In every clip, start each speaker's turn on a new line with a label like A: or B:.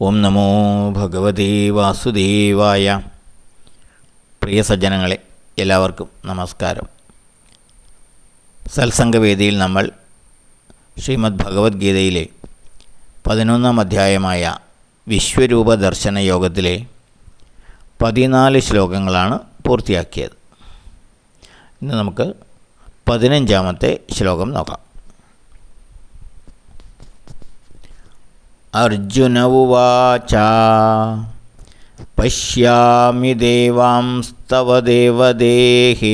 A: ഓം നമോ ഭഗവതേ വാസുദേവായ. പ്രിയ സജ്ജനങ്ങളെ എല്ലാവർക്കും നമസ്കാരം. സത്സംഗവേദിയിൽ നമ്മൾ ശ്രീമദ് ഭഗവത്ഗീതയിലെ പതിനൊന്നാം അധ്യായമായ വിശ്വരൂപ ദർശന യോഗത്തിലെ പതിനാല് ശ്ലോകങ്ങളാണ് പൂർത്തിയാക്കിയത്. ഇന്ന് നമുക്ക് പതിനഞ്ചാമത്തെ ശ്ലോകം നോക്കാം. അർജുന ഉവാച പശ്യാമി ദേവാംസ്തവ ദേവദേഹേ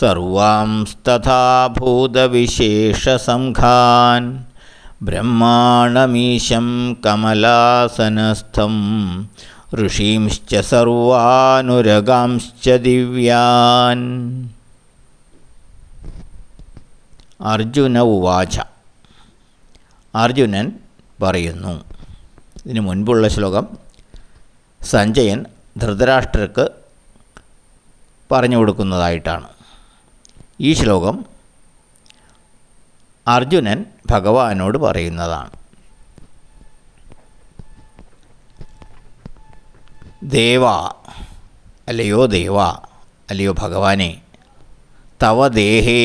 A: സർവാംസ്തഥാ ഭൂതവിശേഷസംഘാൻ. ബ്രഹ്മാണമീശം കമലാസനസ്ഥം ഋഷീംശ്ച സർവാനുരഗാംശ്ച ദിവ്യാൻ. അർജുന ഉവാച അർജുനൻ പറയുന്നു. ഇതിനു മുൻപുള്ള ശ്ലോകം സഞ്ജയൻ ധൃതരാഷ്ട്രർക്ക് പറഞ്ഞു കൊടുക്കുന്നതായിട്ടാണ്. ഈ ശ്ലോകം അർജുനൻ ഭഗവാനോട് പറയുന്നതാണ്. ദേവ അല്ലയോ ദേവ അല്ലയോ ഭഗവാനെ തവ ദേഹേ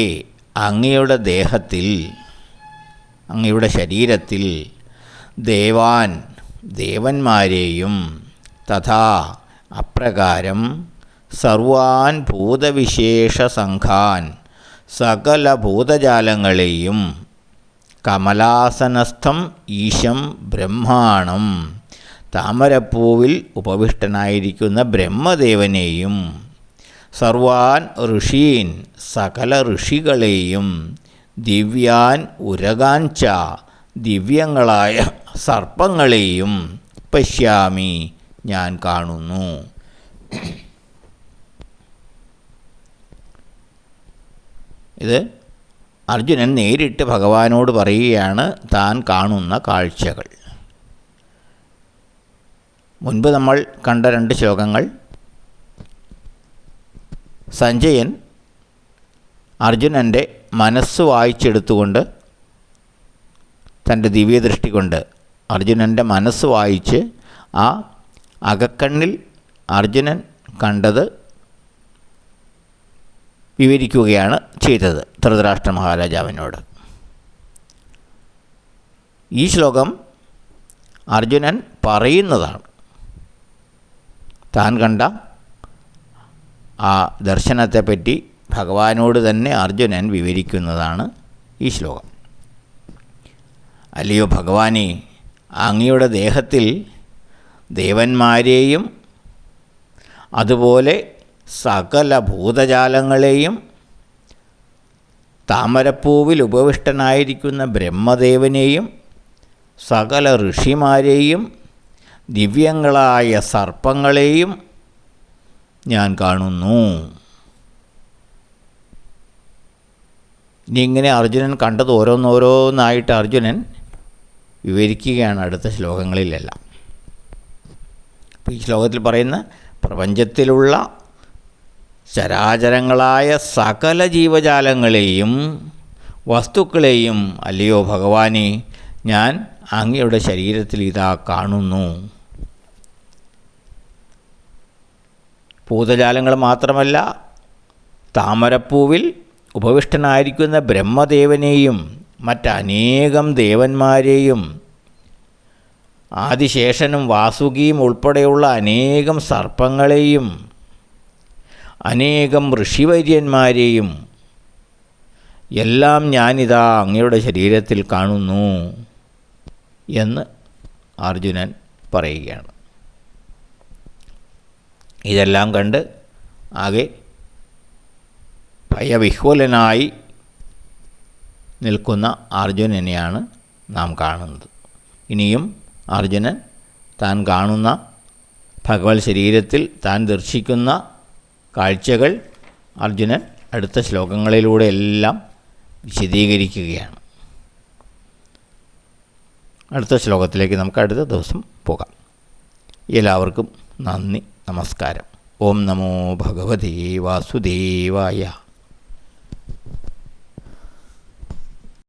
A: അങ്ങയുടെ ദേഹത്തിൽ അങ്ങയുടെ ശരീരത്തിൽ ദേവാൻ ദേവന്മാരെയും തഥാ അപ്രകാരം സർവാൻ ഭൂതവിശേഷ സംഘാൻ സകല ഭൂതജാലങ്ങളെയും കമലാസനസ്ഥം ഈശം ബ്രഹ്മാണം താമരപ്പൂവിൽ ഉപവിഷ്ടനായിരിക്കുന്ന ബ്രഹ്മദേവനെയും സർവാൻ ഋഷീൻ സകല ഋഷികളെയും ദിവ്യാൻ ഉരകാഞ്ച ദിവ്യങ്ങളായ സർപ്പങ്ങളെയും പശ്യാമി ഞാൻ കാണുന്നു. ഇത് അർജുനൻ നേരിട്ട് ഭഗവാനോട് പറയുകയാണ് താൻ കാണുന്ന കാഴ്ചകൾ. മുൻപ് നമ്മൾ കണ്ട രണ്ട് ശ്ലോകങ്ങൾ. സഞ്ജയൻ അർജുനന്റെ മനസ്സ് വായിച്ചെടുത്തുകൊണ്ട് തന്റെ ദിവ്യദൃഷ്ടി കൊണ്ട് അർജുനന്റെ മനസ്സ് വായിച്ച് ആ അകക്കണ്ണിൽ അർജുനൻ കണ്ടത് വിവരിക്കുകയാണ് ചെയ്തത് ധൃതരാഷ്ട്ര മഹാരാജാവിനോട്. ഈ ശ്ലോകം അർജുനൻ പറയുന്നതാണ്. താൻ കണ്ട ആ ദർശനത്തെപ്പറ്റി ഭഗവാനോട് തന്നെ അർജുനൻ വിവരിക്കുന്നതാണ് ഈ ശ്ലോകം. അല്ലയോ ഭഗവാനെ അങ്ങയുടെ ദേഹത്തിൽ ദേവന്മാരെയും അതുപോലെ സകല ഭൂതജാലങ്ങളെയും താമരപ്പൂവിൽ ഉപവിഷ്ടനായിരിക്കുന്ന ബ്രഹ്മദേവനെയും സകല ഋഷിമാരെയും ദിവ്യങ്ങളായ സർപ്പങ്ങളെയും ഞാൻ കാണുന്നു. ഇനി ഇങ്ങനെ അർജുനൻ കണ്ടത് ഓരോന്നോരോന്നായിട്ട് അർജുനൻ വിവരിക്കുകയാണ് അടുത്ത ശ്ലോകങ്ങളിലെല്ലാം. ഈ ശ്ലോകത്തിൽ പറയുന്ന പ്രപഞ്ചത്തിലുള്ള ചരാചരങ്ങളായ സകല ജീവജാലങ്ങളെയും വസ്തുക്കളെയും അല്ലയോ ഭഗവാനെ ഞാൻ അങ്ങയുടെ ശരീരത്തിൽ ഇതാ കാണുന്നു. ഭൂതജാലങ്ങൾ മാത്രമല്ല താമരപ്പൂവിൽ ഉപവിഷ്ടനായിരിക്കുന്ന ബ്രഹ്മദേവനെയും മറ്റനേകം ദേവന്മാരെയും ആദിശേഷനും വാസുകിയും ഉൾപ്പെടെയുള്ള അനേകം സർപ്പങ്ങളെയും അനേകം ഋഷിവര്യന്മാരെയും എല്ലാം ഞാനിതാ അങ്ങയുടെ ശരീരത്തിൽ കാണുന്നു എന്ന് അർജുനൻ പറയുകയാണ്. ഇതെല്ലാം കണ്ട് ആകെ ഭയവിഹ്വലനായി നിൽക്കുന്ന അർജുനനെയാണ് നാം കാണുന്നത്. ഇനിയും അർജുനൻ താൻ കാണുന്ന ഭഗവത് ശരീരത്തിൽ താൻ ദർശിക്കുന്ന കാഴ്ചകൾ അർജുനൻ അടുത്ത ശ്ലോകങ്ങളിലൂടെ എല്ലാം വിശദീകരിക്കുകയാണ്. അടുത്ത ശ്ലോകത്തിലേക്ക് നമുക്ക് അടുത്ത ദിവസം പോകാം. എല്ലാവർക്കും നന്ദി നമസ്കാരം. ഓം നമോ ഭഗവതേ വാസുദേവായ.